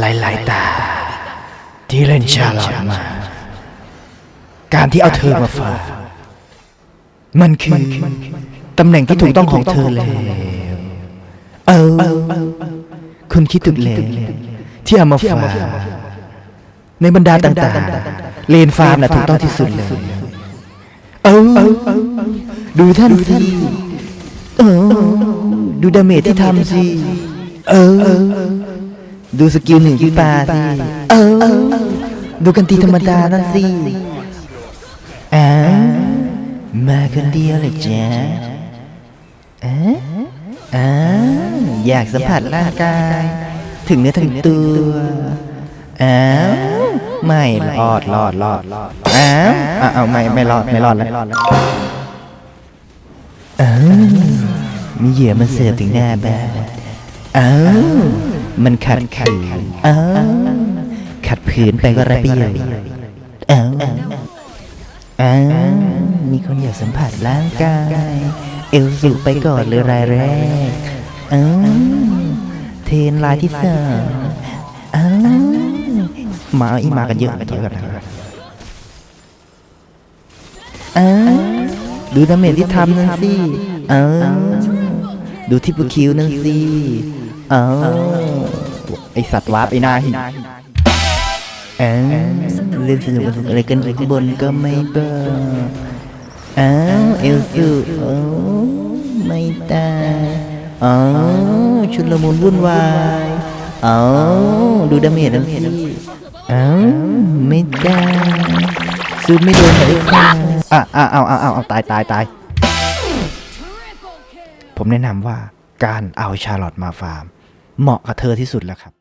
หลายๆตา ที่เล่นชาลอตมา การที่เอาเธอมาฝากมันคือตำแหน่งที่ถูกต้องของเธอแล้วเออ คุณคิดถูกแล้วที่เอามาฝากในบรรดาต่างๆ เลนฟาร์มน่ะถูกต้องที่สุดเลย เออ ดูท่านสิเออ ดูดาเมจที่ทำสิ เออ ดูสกิลหนึ่งที่ปาสิเออ ดูกันตีธรรมดานั่นสิอ่ามาคนเดียวเลยจ้ะอ่าอ่าอยากสัมผัสร่างกาย ถึงเนื้อถึงตัวอ้าวไม่รอดรอดรอดอ้าวอ้าวไม่ไม่รอดไม่รอดแล้วอ้าวมีเหยื่อมาเสิร์ฟถึงหน้าบ้านอ้าว มันขัดขืนอ้าวขัดผืนไปก็ไร้ประโยชน์อ้าวอ้าวมีคนอยากสัมผัสร่างกาย เอลสุไปก่อนเลยรายแรกอ้าวเทรนลายที่สามอ้าวมาอีมากันเยอะกันเยอะกันนะครับอ้าวดูดาเมจที่ทำนั่นสิอ้าว ดูทิปเปอร์คิวนั่นสิอ้าวไอสัตว์วาร์ปไอหนาหินอ้าวเล่นสนุกสนุกอะไรกันข้างบนก็ไม่เบอกอ้าวเอลซูโอ้ไม่ตายอ๋อชุลมุนวุ่นวายอ๋อดูดาเมจนั่นสิอ้าวไม่ตายซูไม่โดนเลยค่ะอะอะเอาเอาเอาเอาตายตายตาย ผมแนะนำว่าการเอาชาลลอตมาฟาร์ม เหมาะกับเธอที่สุดแล้วครับ